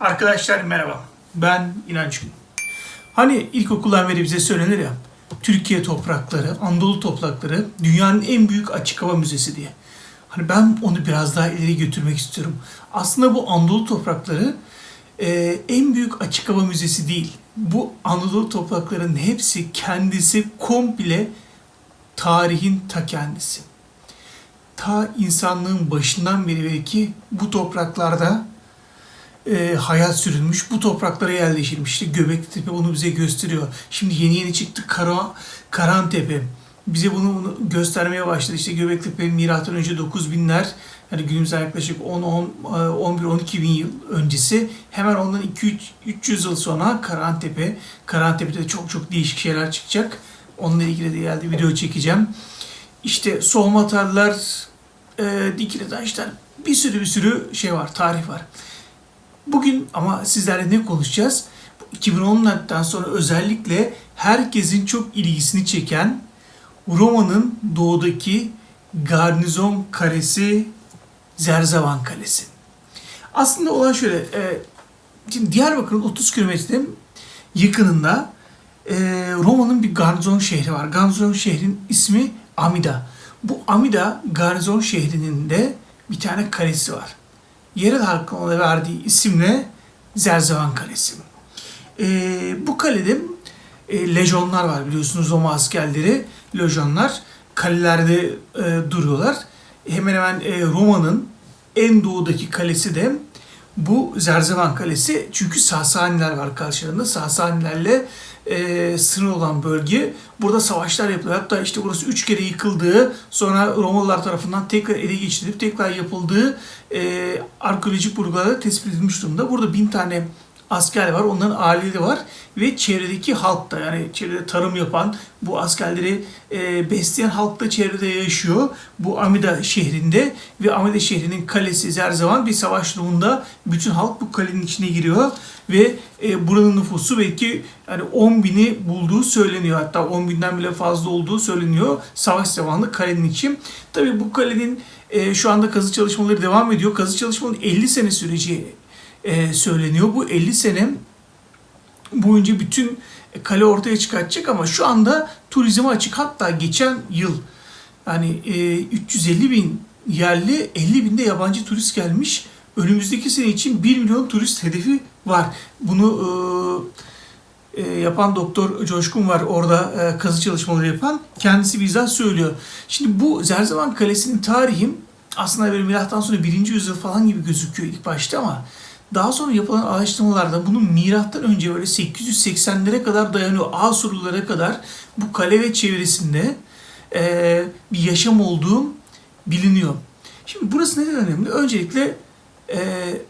Arkadaşlar merhaba. Ben İnanç. Hani ilkokuldan beri bize söylenir ya Türkiye toprakları, Anadolu toprakları dünyanın en büyük açık hava müzesi diye. Hani ben onu biraz daha ileri götürmek istiyorum. Aslında bu Anadolu toprakları e, en büyük açık hava müzesi değil. Bu Anadolu topraklarının hepsi kendisi komple tarihin ta kendisi. Ta insanlığın başından beri belki bu topraklarda e, hayat sürülmüş. Bu topraklara yerleşilmiş. İşte Göbektepe onu bize gösteriyor. Şimdi yeni yeni çıktı Kara, Karantepe. Bize bunu, bunu göstermeye başladı. İşte Göbektepe milattan önce 9000'ler yani günümüze yaklaşık 10 10 11 12 bin yıl öncesi. Hemen ondan 2 300 yıl sonra Karantepe. Karantepe'de de çok çok değişik şeyler çıkacak. Onunla ilgili de geldi video çekeceğim. İşte soğumatarlar, e, dikili taşlar bir sürü bir sürü şey var, tarih var. Bugün ama sizlerle ne konuşacağız? Bu 2010'lardan sonra özellikle herkesin çok ilgisini çeken Roma'nın doğudaki garnizon kalesi Zerzavan Kalesi. Aslında olan şöyle, e, şimdi Diyarbakır'ın 30 kilometre yakınında e, Roma'nın bir garnizon şehri var. Garnizon şehrin ismi Amida. Bu Amida garnizon şehrinin de bir tane kalesi var yerel halkın ona verdiği isimle Zerzevan Kalesi. E, bu kalede e, lejyonlar var biliyorsunuz Roma askerleri lejyonlar kalelerde e, duruyorlar. Hemen hemen e, Roma'nın en doğudaki kalesi de bu Zerzevan Kalesi çünkü Sasaniler var karşılarında. Sasanilerle e, sınır olan bölge. Burada savaşlar yapılıyor. Hatta işte burası üç kere yıkıldığı, sonra Romalılar tarafından tekrar ele geçirilip tekrar yapıldığı e, arkeolojik bulgularda tespit edilmiş durumda. Burada bin tane asker var, onların aileleri var ve çevredeki halk da yani çevrede tarım yapan, bu askerleri e, besleyen halk da çevrede yaşıyor. Bu Amida şehrinde ve Amida şehrinin kalesi Zerzavan bir savaş durumunda bütün halk bu kalenin içine giriyor ve e, buranın nüfusu belki yani 10 bini bulduğu söyleniyor. Hatta 10 binden bile fazla olduğu söyleniyor savaş zamanlı kalenin için. Tabi bu kalenin e, şu anda kazı çalışmaları devam ediyor. Kazı çalışmaların 50 sene süreci e, söyleniyor. Bu 50 sene boyunca bütün kale ortaya çıkartacak ama şu anda turizme açık. Hatta geçen yıl yani e, 350 bin yerli 50 binde yabancı turist gelmiş. Önümüzdeki sene için 1 milyon turist hedefi var. Bunu e, e, yapan doktor Coşkun var orada e, kazı çalışmaları yapan. Kendisi bizzat söylüyor. Şimdi bu Zerzevan Kalesi'nin tarihi aslında böyle milattan sonra 1. yüzyıl falan gibi gözüküyor ilk başta ama daha sonra yapılan araştırmalarda bunun milattan önce böyle 880'lere kadar dayanıyor. Asurlulara kadar bu kale ve çevresinde e, bir yaşam olduğu biliniyor. Şimdi burası neden önemli? Öncelikle e,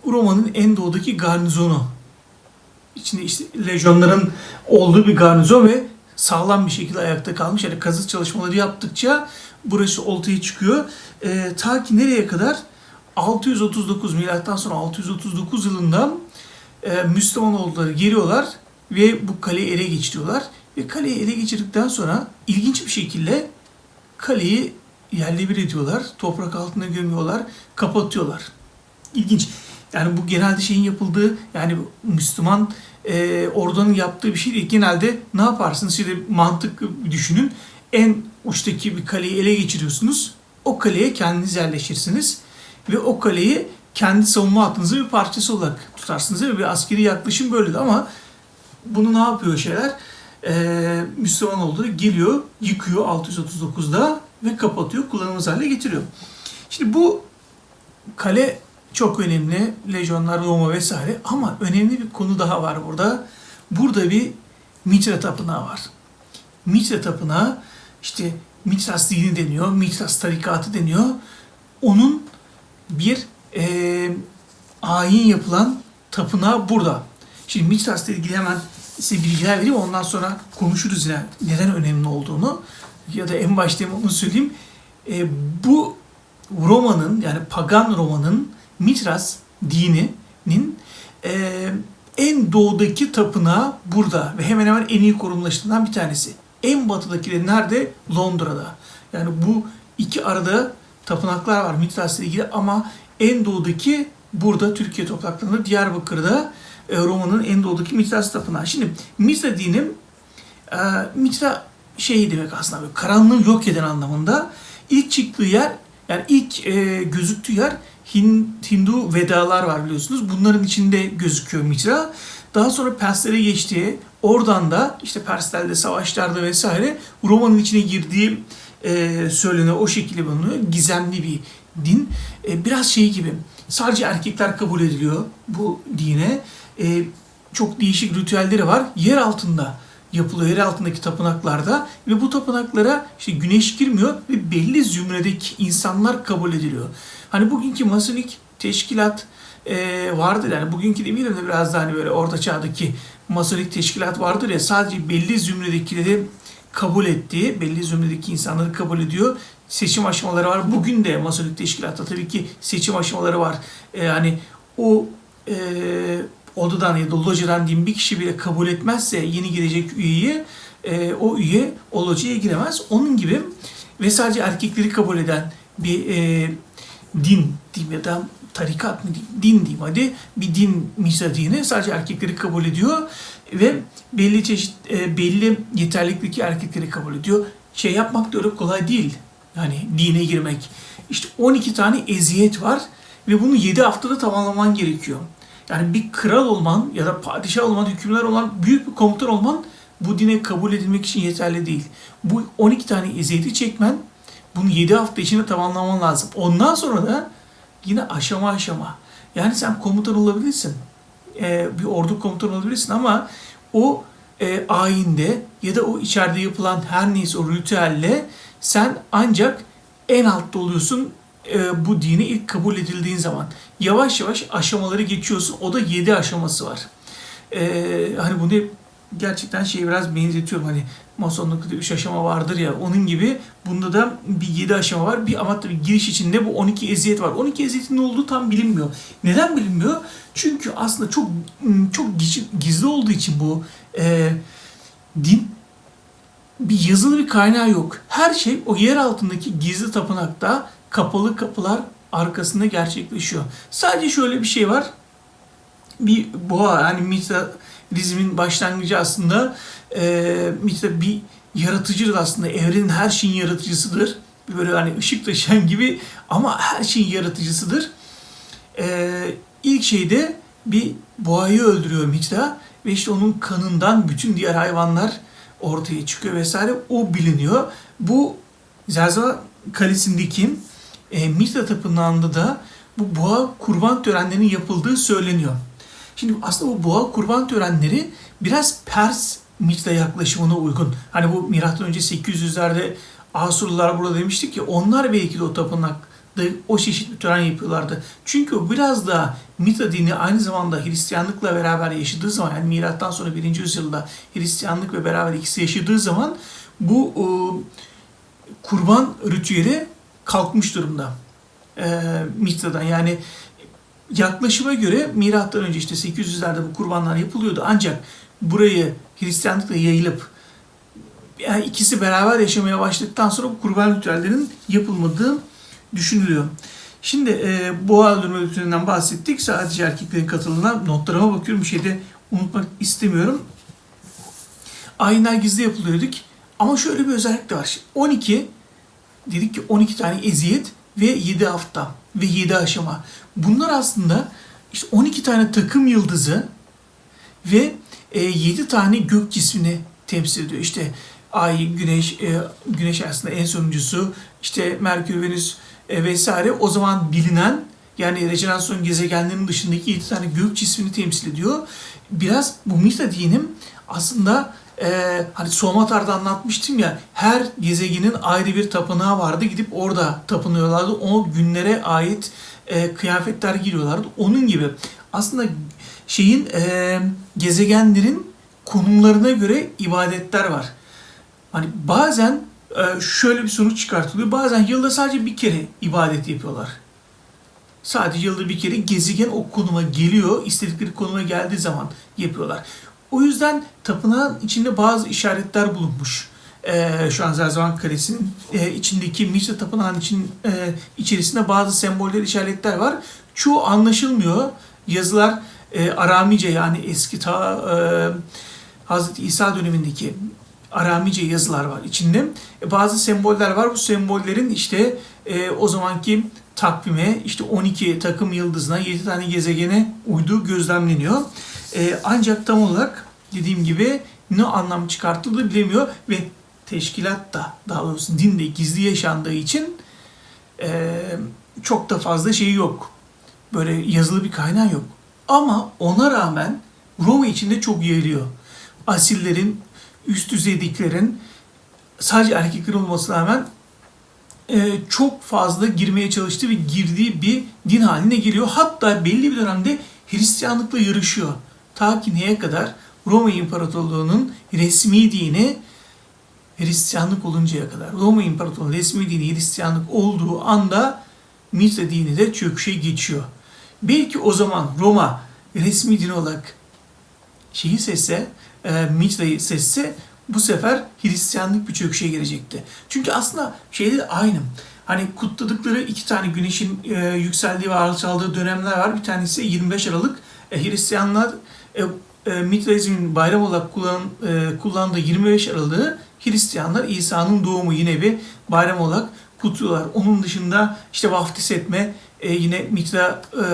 Roma'nın en doğudaki garnizonu. İçinde işte lejyonların olduğu bir garnizon ve sağlam bir şekilde ayakta kalmış. Yani kazı çalışmaları yaptıkça burası ortaya çıkıyor. E, ta ki nereye kadar? 639 milattan sonra 639 yılında e, Müslümanoğulları geliyorlar ve bu kaleyi ele geçiriyorlar. Ve kaleyi ele geçirdikten sonra ilginç bir şekilde kaleyi yerle bir ediyorlar. Toprak altına gömüyorlar, kapatıyorlar. İlginç. Yani bu genelde şeyin yapıldığı yani Müslüman e, ordu'nun yaptığı bir şey değil. Genelde ne yaparsınız? Şimdi mantık düşünün. En uçtaki bir kaleyi ele geçiriyorsunuz. O kaleye kendiniz yerleşirsiniz ve o kaleyi kendi savunma hattınızın bir parçası olarak tutarsınız. Değil mi? Bir askeri yaklaşım böyledir ama bunu ne yapıyor şeyler? Ee, Müslüman olduğu geliyor, yıkıyor 639'da ve kapatıyor, kullanılmaz hale getiriyor. Şimdi bu kale çok önemli. Lejyonlar, Roma vesaire ama önemli bir konu daha var burada. Burada bir Mitra Tapınağı var. Mitra Tapınağı işte Mitras dini deniyor, Mitras tarikatı deniyor. Onun bir e, ayin yapılan tapınağı burada. Şimdi Mitras'la ilgili hemen size bilgiler vereyim ondan sonra konuşuruz yine neden önemli olduğunu. Ya da en başta onu söyleyeyim. E, bu Roma'nın yani pagan Roma'nın Mitras dininin e, en doğudaki tapınağı burada ve hemen hemen en iyi korunmuşlarından bir tanesi. En batıdaki de nerede? Londra'da. Yani bu iki arada tapınaklar var Mitras'la ilgili ama en doğudaki burada Türkiye topraklarında Diyarbakır'da e, Roma'nın en doğudaki Mitra tapınağı. Şimdi Mitra dini e, Mitra şey demek aslında böyle karanlığı yok eden anlamında ilk çıktığı yer yani ilk e, gözüktüğü yer Hin- Hindu Vedalar var biliyorsunuz. Bunların içinde gözüküyor Mitra. Daha sonra Perslere geçtiği, oradan da işte Perslerle savaşlarda vesaire Roma'nın içine girdiği e, söyleniyor. O şekilde bulunuyor. Gizemli bir din. E, biraz şey gibi. Sadece erkekler kabul ediliyor bu dine. E, çok değişik ritüelleri var. Yer altında yapılıyor. Yer altındaki tapınaklarda ve bu tapınaklara işte güneş girmiyor ve belli zümredeki insanlar kabul ediliyor. Hani bugünkü masonik teşkilat e, vardır yani bugünkü demeyelim de biraz daha hani böyle orta çağdaki masonik teşkilat vardır ya sadece belli zümredekileri kabul ettiği, belli zümredeki insanları kabul ediyor. Seçim aşamaları var. Bugün de masonik teşkilatta tabii ki seçim aşamaları var. E, yani o e, odadan ya da locadan diyeyim bir kişi bile kabul etmezse yeni girecek üyeyi e, o üye o locaya giremez. Onun gibi ve sadece erkekleri kabul eden bir e, din diyeyim ya da tarikat mı din diyeyim hadi bir din Misa dini sadece erkekleri kabul ediyor ve belli çeşit e, belli yeterlikteki erkekleri kabul ediyor. Şey yapmak da öyle kolay değil. Yani dine girmek. İşte 12 tane eziyet var ve bunu 7 haftada tamamlaman gerekiyor. Yani bir kral olman ya da padişah olman, hükümler olan büyük bir komutan olman bu dine kabul edilmek için yeterli değil. Bu 12 tane eziyeti çekmen bunu 7 hafta içinde tamamlaman lazım. Ondan sonra da yine aşama aşama. Yani sen komutan olabilirsin. Ee, bir ordu komutanı olabilirsin ama o e, ayinde ya da o içeride yapılan her neyse o ritüelle sen ancak en altta oluyorsun e, bu dini ilk kabul edildiğin zaman. Yavaş yavaş aşamaları geçiyorsun. O da 7 aşaması var. E, hani bunu hep gerçekten şeye biraz benzetiyorum. Hani masonlukta 3 aşama vardır ya. Onun gibi bunda da bir 7 aşama var. Bir ama tabii giriş içinde bu 12 eziyet var. 12 eziyetin ne olduğu tam bilinmiyor. Neden bilinmiyor? Çünkü aslında çok çok gizli olduğu için bu e, din bir yazılı bir kaynağı yok. Her şey o yer altındaki gizli tapınakta kapalı kapılar arkasında gerçekleşiyor. Sadece şöyle bir şey var. Bir boğa yani mitalizmin başlangıcı aslında e, Mitra bir yaratıcıdır aslında. Evrenin her şeyin yaratıcısıdır. Böyle hani ışık taşıyan gibi ama her şeyin yaratıcısıdır. E, ilk şeyde bir boğayı öldürüyor Mitra ve işte onun kanından bütün diğer hayvanlar ortaya çıkıyor vesaire. O biliniyor. Bu Zerza Kalesi'ndeki e, Mitra Tapınağı'nda da bu boğa kurban törenlerinin yapıldığı söyleniyor. Şimdi aslında bu boğa kurban törenleri biraz Pers Mitra yaklaşımına uygun. Hani bu milattan önce 800'lerde Asurlular burada demiştik ki onlar belki de o tapınakta o çeşit bir tören yapıyorlardı. Çünkü biraz da Mitra dini aynı zamanda Hristiyanlıkla beraber yaşadığı zaman yani milattan sonra 1. yüzyılda Hristiyanlık ve beraber ikisi yaşadığı zaman bu e, kurban ritüeli kalkmış durumda. E, Mitra'dan yani yaklaşıma göre milattan önce işte 800'lerde bu kurbanlar yapılıyordu ancak burayı Hristiyanlıkla yayılıp yani ikisi beraber yaşamaya başladıktan sonra bu kurban ritüellerinin yapılmadığı düşünülüyor. Şimdi e, boğa öldürme ritüelinden bahsettik. Sadece erkeklerin katılımına notlarıma bakıyorum. Bir şey de unutmak istemiyorum. Ayinler gizli yapılıyorduk. Ama şöyle bir özellik de var. 12 dedik ki 12 tane eziyet ve 7 hafta ve 7 aşama. Bunlar aslında işte 12 tane takım yıldızı ve e, 7 tane gök cismini temsil ediyor. İşte Ay, Güneş, e, Güneş aslında en sonuncusu, işte Merkür, Venüs e, vesaire o zaman bilinen yani rejenerasyon gezegenlerinin dışındaki 7 tane gök cismini temsil ediyor. Biraz bu Mita dinim aslında e, hani Somatar'da anlatmıştım ya her gezegenin ayrı bir tapınağı vardı. Gidip orada tapınıyorlardı. O günlere ait e, kıyafetler giyiyorlardı. Onun gibi aslında şeyin e, gezegenlerin konumlarına göre ibadetler var. Hani bazen e, şöyle bir sonuç çıkartılıyor. Bazen yılda sadece bir kere ibadet yapıyorlar. Sadece yılda bir kere gezegen o konuma geliyor. istedikleri konuma geldiği zaman yapıyorlar. O yüzden tapınağın içinde bazı işaretler bulunmuş. e, şu an Zerzavan Kalesi'nin e, içindeki Mitra Tapınağı'nın için, e, içerisinde bazı semboller, işaretler var. Çoğu anlaşılmıyor. Yazılar e, Aramice yani eski ta e, Hazreti İsa dönemindeki Aramice yazılar var içinde. E, bazı semboller var. Bu sembollerin işte e, o zamanki takvime işte 12 takım yıldızına 7 tane gezegene uyduğu gözlemleniyor. E, ancak tam olarak dediğim gibi ne anlam çıkartıldığı bilemiyor ve teşkilat da daha doğrusu dinde gizli yaşandığı için e, çok da fazla şeyi yok. Böyle yazılı bir kaynağı yok. Ama ona rağmen Roma içinde çok yayılıyor. Asillerin, üst düzeydiklerin sadece erkekler olmasına rağmen e, çok fazla girmeye çalıştığı ve girdiği bir din haline geliyor. Hatta belli bir dönemde Hristiyanlıkla yarışıyor. Ta ki neye kadar? Roma İmparatorluğu'nun resmi dini Hristiyanlık oluncaya kadar. Roma İmparatorluğu'nun resmi dini Hristiyanlık olduğu anda Mitra dini de çöküşe geçiyor. Belki o zaman Roma resmi din olarak şeyi sesse, e, Mitra'yı sesse bu sefer Hristiyanlık bir çöküşe girecekti. Çünkü aslında şeyde de aynı. Hani kutladıkları iki tane güneşin e, yükseldiği ve alçaldığı dönemler var. Bir tanesi 25 Aralık. E, Hristiyanlar e, e, Mitraizmin bayram olarak kullan, e, kullandığı 25 Aralık'ı Hristiyanlar İsa'nın doğumu yine bir bayram olarak kutluyorlar. Onun dışında işte vaftiz etme e, yine Mitra e,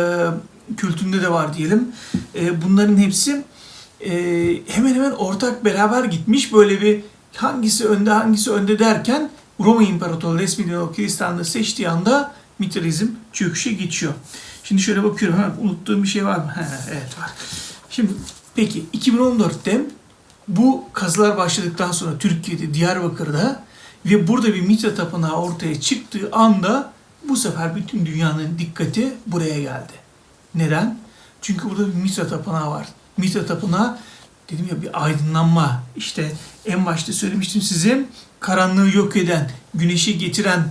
kültüründe de var diyelim. E, bunların hepsi e, hemen hemen ortak beraber gitmiş. Böyle bir hangisi önde hangisi önde derken Roma İmparatorluğu resmi olarak Hristiyanlığı seçtiği anda Mitrizm çöküşe geçiyor. Şimdi şöyle bakıyorum hemen unuttuğum bir şey var mı? Evet var. Şimdi peki 2014'te bu kazılar başladıktan sonra Türkiye'de, Diyarbakır'da ve burada bir Mitra tapınağı ortaya çıktığı anda bu sefer bütün dünyanın dikkati buraya geldi. Neden? Çünkü burada bir Mitra tapınağı var. Mitra tapınağı dedim ya bir aydınlanma. İşte en başta söylemiştim size karanlığı yok eden, güneşi getiren,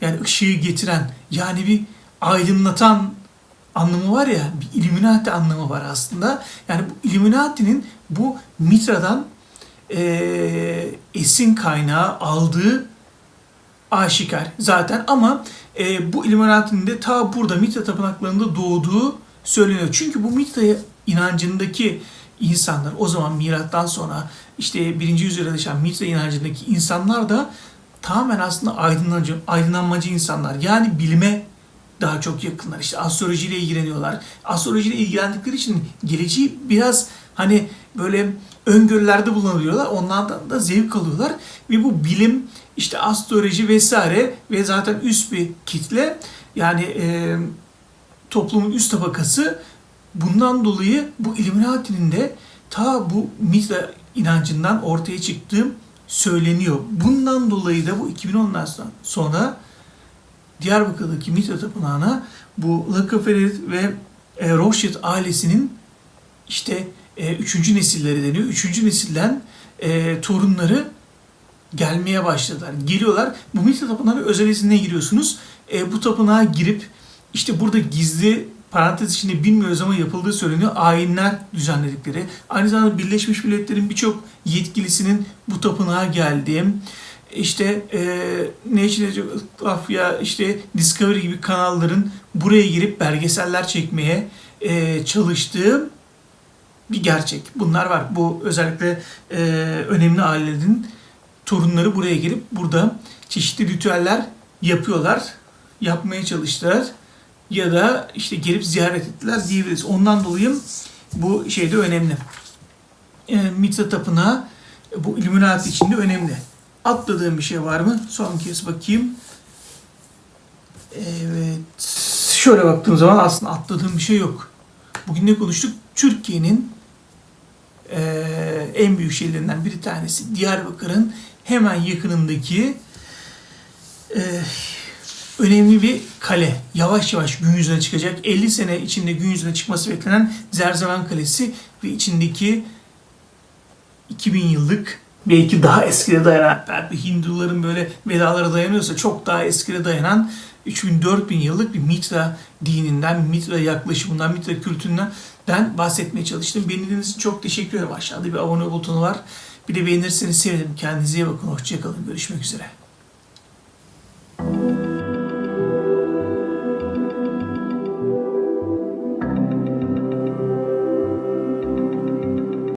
yani ışığı getiren, yani bir aydınlatan anlamı var ya, bir Illuminati anlamı var aslında. Yani bu Illuminati'nin bu Mitra'dan e, esin kaynağı aldığı aşikar zaten ama e, bu Illuminati'nin de ta burada Mitra tapınaklarında doğduğu söyleniyor. Çünkü bu Mitra inancındaki insanlar o zaman milattan sonra işte birinci yüzyılda yaşayan Mitra inancındaki insanlar da tamamen aslında aydınlanmacı, aydınlanmacı insanlar. Yani bilime daha çok yakınlar. İşte astrolojiyle ilgileniyorlar. Astrolojiyle ilgilendikleri için geleceği biraz hani böyle öngörülerde bulunabiliyorlar. Onlardan da zevk alıyorlar. Ve bu bilim, işte astroloji vesaire ve zaten üst bir kitle yani e, toplumun üst tabakası bundan dolayı bu Illuminati'nin de ta bu Mitra inancından ortaya çıktığı söyleniyor. Bundan dolayı da bu 2010'dan sonra Diyarbakır'daki Mitra Tapınağı'na bu Rockefeller ve e, Rothschild ailesinin işte e, üçüncü nesilleri deniyor. Üçüncü nesilden e, torunları gelmeye başladılar. Geliyorlar. Bu Mitra Tapınağı özel izinle giriyorsunuz. E, bu tapınağa girip işte burada gizli parantez içinde bilmiyoruz ama yapıldığı söyleniyor. Ayinler düzenledikleri. Aynı zamanda Birleşmiş Milletler'in birçok yetkilisinin bu tapınağa geldiği, işte e, National Geographic işte Discovery gibi kanalların buraya girip belgeseller çekmeye e, çalıştığı bir gerçek. Bunlar var. Bu özellikle e, önemli ailelerin torunları buraya gelip burada çeşitli ritüeller yapıyorlar. Yapmaya çalıştılar. Ya da işte gelip ziyaret ettiler diyebiliriz. Ondan dolayı bu şeyde önemli. E, Mitra Tapınağı bu Illuminati içinde önemli. Atladığım bir şey var mı? Son kez bakayım. Evet. Şöyle baktığım zaman aslında atladığım bir şey yok. Bugün ne konuştuk? Türkiye'nin e, en büyük şehirlerinden bir tanesi Diyarbakır'ın hemen yakınındaki e, önemli bir kale. Yavaş yavaş gün yüzüne çıkacak. 50 sene içinde gün yüzüne çıkması beklenen Zerzevan Kalesi ve içindeki 2000 yıllık belki daha eskide dayanan, belki Hinduların böyle vedalara dayanıyorsa çok daha eskide dayanan 3000-4000 yıllık bir Mitra dininden, Mitra yaklaşımından, Mitra kültüründen bahsetmeye çalıştım. Beni için çok teşekkür ederim. Aşağıda bir abone butonu var. Bir de beğenirseniz sevinirim. Kendinize iyi bakın. Hoşçakalın. Görüşmek üzere.